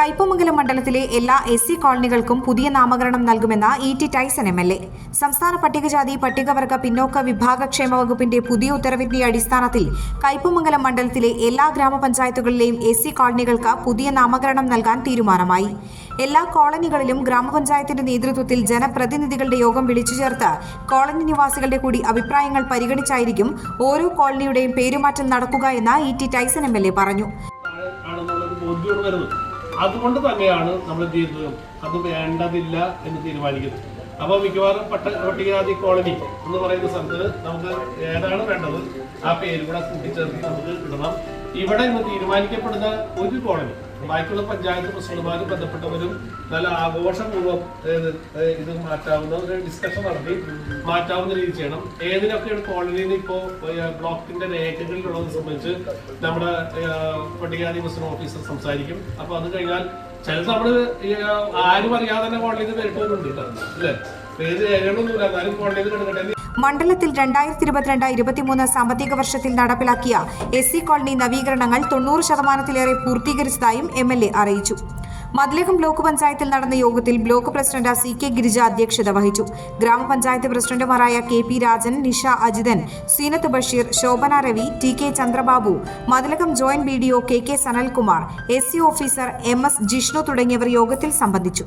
കയ്പമംഗലം മണ്ഡലത്തിലെ എല്ലാ S C കോളനികൾക്കും പുതിയ നാമകരണം നൽകുമെന്ന E T Tyson M L A. സംസ്ഥാന പട്ടികജാതി പട്ടികവർഗ പിന്നോക്ക വിഭാഗക്ഷേമ വകുപ്പിന്റെ പുതിയ ഉത്തരവിന്റെ അടിസ്ഥാനത്തിൽ കയ്പമംഗലം മണ്ഡലത്തിലെ എല്ലാ ഗ്രാമപഞ്ചായത്തുകളിലെയും എസ് സി കോളനികൾക്ക് പുതിയ നാമകരണം നൽകാൻ തീരുമാനമായി. എല്ലാ കോളനികളിലും ഗ്രാമപഞ്ചായത്തിന്റെ നേതൃത്വത്തിൽ ജനപ്രതിനിധികളുടെ യോഗം വിളിച്ചു ചേർത്ത് കോളനി നിവാസികളുടെ കൂടി അഭിപ്രായങ്ങൾ പരിഗണിച്ചായിരിക്കും ഓരോ കോളനിയുടെയും പേരുമാറ്റം നടക്കുക എന്ന് E T Tyson M L A പറഞ്ഞു. അതുകൊണ്ട് തന്നെയാണ് നമ്മൾ എന്ത് ചെയ്യുന്നത്? അത് വേണ്ടതില്ല എന്ന് തീരുമാനിക്കുന്നത്. അപ്പോൾ മിക്കവാറും പട്ട പട്ടികജാതി കോളനി എന്ന് പറയുന്ന സ്ഥലത്ത് നമുക്ക് ഏതാണ് വേണ്ടത്? ആ പേര് കൂടെ കൂട്ടിച്ചേർത്ത് നമുക്ക് ഇടണം. ഇവിടെ ഇന്ന് തീരുമാനിക്കപ്പെടുന്ന ഒരു കോളനി ബാക്കിയുള്ള പഞ്ചായത്ത് പ്രസിഡന്റുമാരും ബന്ധപ്പെട്ടവരും നല്ല ആഘോഷപൂർവം ഇത് മാറ്റാവുന്ന ഒരു ഡിസ്കഷൻ നടത്തി. മാറ്റാവുന്ന രീതി ചെയ്യണം. ഏതിനൊക്കെയാണ് കോളനിയിൽ ഇപ്പോൾ ബ്ലോക്കിന്റെ രേഖകളിലുള്ളത് സംബന്ധിച്ച് നമ്മുടെ പട്ടികാതി മുസ്ലിം ഓഫീസർ സംസാരിക്കും. അപ്പൊ അത് കഴിഞ്ഞാൽ ചിലത് നമ്മൾ ആരും അറിയാതെ തന്നെ കോളനിയിൽ നിന്ന് പേരിട്ടവരുണ്ട് അല്ലേ? മണ്ഡലത്തിൽ രണ്ടായിരത്തി ഇരുപത്തിരണ്ട് ഇരുപത്തിമൂന്ന് സാമ്പത്തിക വർഷത്തിൽ നടപ്പിലാക്കിയ എസ് സി കോളനി നവീകരണങ്ങൾ തൊണ്ണൂറ് ശതമാനത്തിലേറെ പൂർത്തീകരിച്ചതായും എം എൽ എ അറിയിച്ചു. മതിലകം ബ്ലോക്ക് പഞ്ചായത്തിൽ നടന്ന യോഗത്തിൽ block president C K Girija അധ്യക്ഷത വഹിച്ചു. ഗ്രാമപഞ്ചായത്ത് പ്രസിഡന്റുമാരായ K P Rajan Nisha Ajithan Seenath Basheer Shobhana Ravi T K Chandrababu Mathilakam joint B D O K K Sanalkumar S C officer M S Jishnu തുടങ്ങിയവർ യോഗത്തിൽ സംബന്ധിച്ചു.